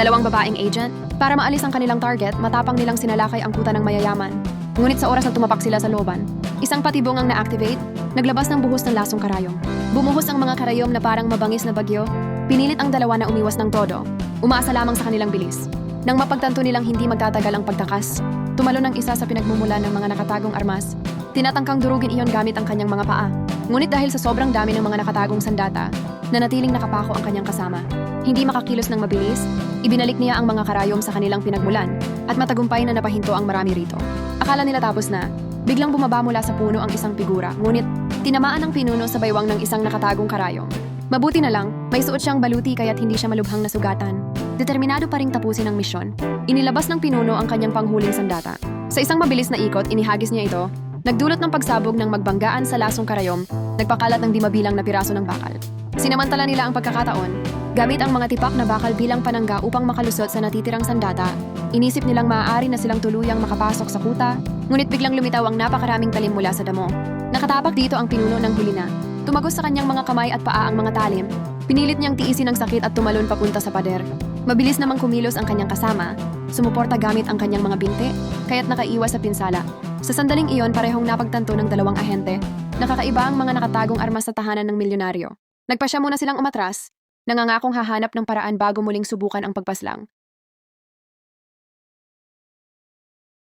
dalawang babaeng agent. Para maalis ang kanilang target, matapang nilang sinalakay ang kuta ng mayayaman. Ngunit sa oras na tumapak sila sa looban, isang patibong ang na-activate, naglabas ng buhos ng lasong karayom. Bumuhos ang mga karayom na parang mabangis na bagyo. Pinilit ang dalawa na umiwas ng todo. Umaasa lamang sa kanilang bilis. Nang mapagtanto nilang hindi magtatagal ang pagtakas, tumalo ng isa sa pinagmumula ng mga nakatagong armas. Tinatangkang durugin iyon gamit ang kanyang mga paa. Ngunit dahil sa sobrang dami ng mga nakatagong sandata, nanatiling nakapako ang kanyang kasama. Hindi makakilos ng mabilis, ibinalik niya ang mga karayom sa kanilang pinagmulan at matagumpay na napahinto ang marami rito. Akala nila tapos na, biglang bumaba mula sa puno ang isang figura, ngunit tinamaan ang pinuno sa baywang ng isang nakatagong karayom. Mabuti na lang, may suot siyang baluti kaya't hindi siya malubhang nasugatan. Determinado pa ring tapusin ang misyon. Inilabas ng pinuno ang kanyang panghuling sandata. Sa isang mabilis na ikot, inihagis niya ito, nagdulot ng pagsabog ng magbanggaan sa lasong karayom, nagpakalat ng di mabilang na piraso ng bakal. Sinamantala nila ang pagkakataon, gamit ang mga tipak na bakal bilang panangga upang makalusot sa natitirang sandata. Inisip nilang maaari na silang tuluyang makapasok sa kuta, ngunit biglang lumitaw ang napakaraming talim mula sa damo. Nakatapak dito ang pinuno ng huli na. Tumagos sa kanyang mga kamay at paa ang mga talim. Pinilit niyang tiisin ang sakit at tumalon papunta sa pader. Mabilis namang kumilos ang kanyang kasama. Sumuporta gamit ang kanyang mga binti, kaya't nakaiwas sa pinsala. Sa sandaling iyon, parehong napagtanto ng dalawang ahente. Nakakaiba ang mga nakatagong armas sa tahanan ng milyonaryo. Nagpa siya muna silang umatras, nangangakong hahanap ng paraan bago muling subukan ang pagpaslang.